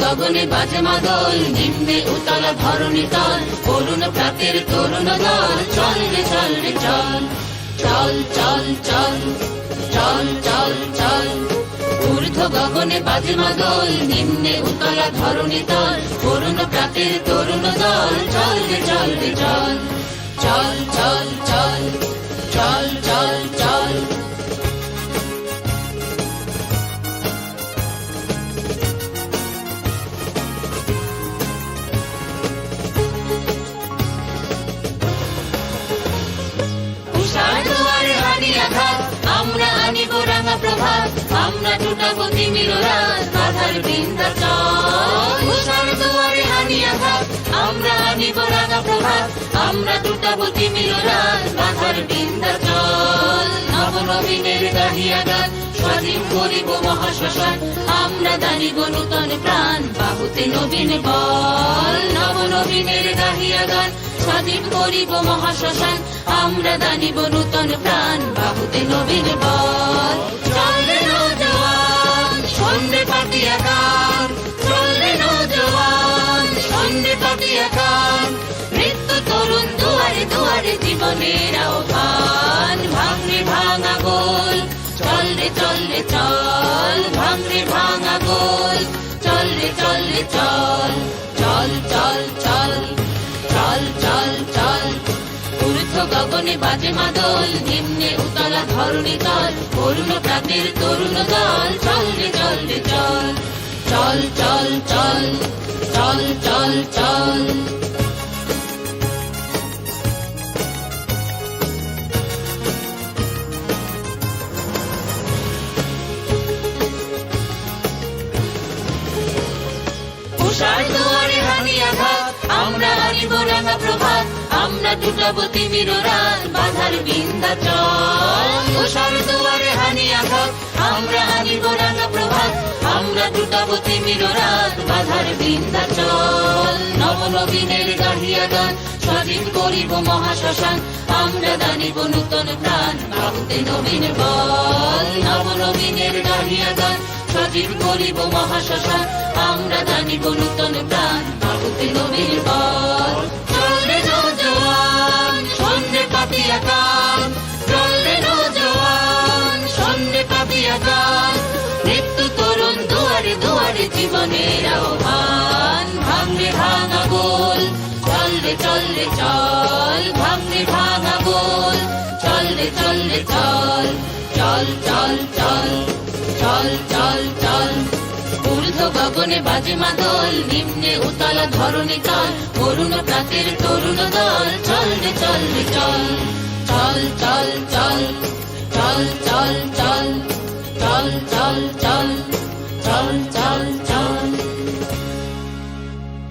গগনে বাজে মাদল, নিম্নে উতলা তল। প্রাতের তরুণ দল, চল রে চল রে, চল। চল চল চল চল চল চল। ঊর্ধ্ব গগনে বাজে মাদল, নিম্নে উতলা ধরণী তল। করুণ প্রাতের তরুণ দল, চল রে চল রে চল চল। চল চল চল। প্রভাত, আমরা টুটাবো তিমির রাত বাধার বিন্দাচল উষার দুয়ারে হানি আঘাত আমরা আনিব রাঙা প্রভাত, আমরা টুটাবো তিমির রাত বাধার বিন্দাচল নবনবীনের গাহিয়া গান, স্বাধীন করিব মহাশ্মশান, আমরা দানিব নূতন প্রাণ, বাহুতে নবীন বল। নবনবীনের গাহিয়া গান স্বাধীন করিব মহাশ্মশান, আমরা দানিব নূতন প্রাণ, বাহুতে নবীন বল। মৃত্যু তরুণ দুয়ারে দুয়ারে জীবনের আহ্বান। ভাঙরে ভাঙা গোল চল রে চল। রে চল গোল চল রে চল। চল চল চল। গগনে বাজে মাদল, নিম্নে উতলা ধরণী তল করুণ প্রাতের তরুণ দল। চল রে চল রে, চল চল চল চল চল চল চল। আমরা আনিব রাঙা প্রভাত। আমরা টুটাবো তিমির রাত বাধার বিন্দাচল উষার দুয়ারে হানি আঘাত, আমরা আনিব রাঙা প্রভাত। আমরা টুটাবো তিমির রাত বাধার বিন্দাচল নবনবীনের গাহিয়া গান স্বাধীন করিব মহাশ্মশান। আমরা দানিব নূতন প্রাণ বাহুতে নবীন বল। নবনবীনের গাহিয়া গান স্বাধীন করিব মহাশ্মশান। আমরা দানিব নূতন প্রাণ বাহুতে নবীন বল। রে চল ভাঙরে ভাঙা বল চল রে চল রে, চল। চল চল চল। চল চল চল। ঊর্ধ্ব গগনে বাজে মাদল, নিম্নে উতলা ধরণী তল। অরুণ প্রাতের তরুণ দল, চল রে চল রে চল চল চল। চল চল চল। চল চল চল। চল চল চল।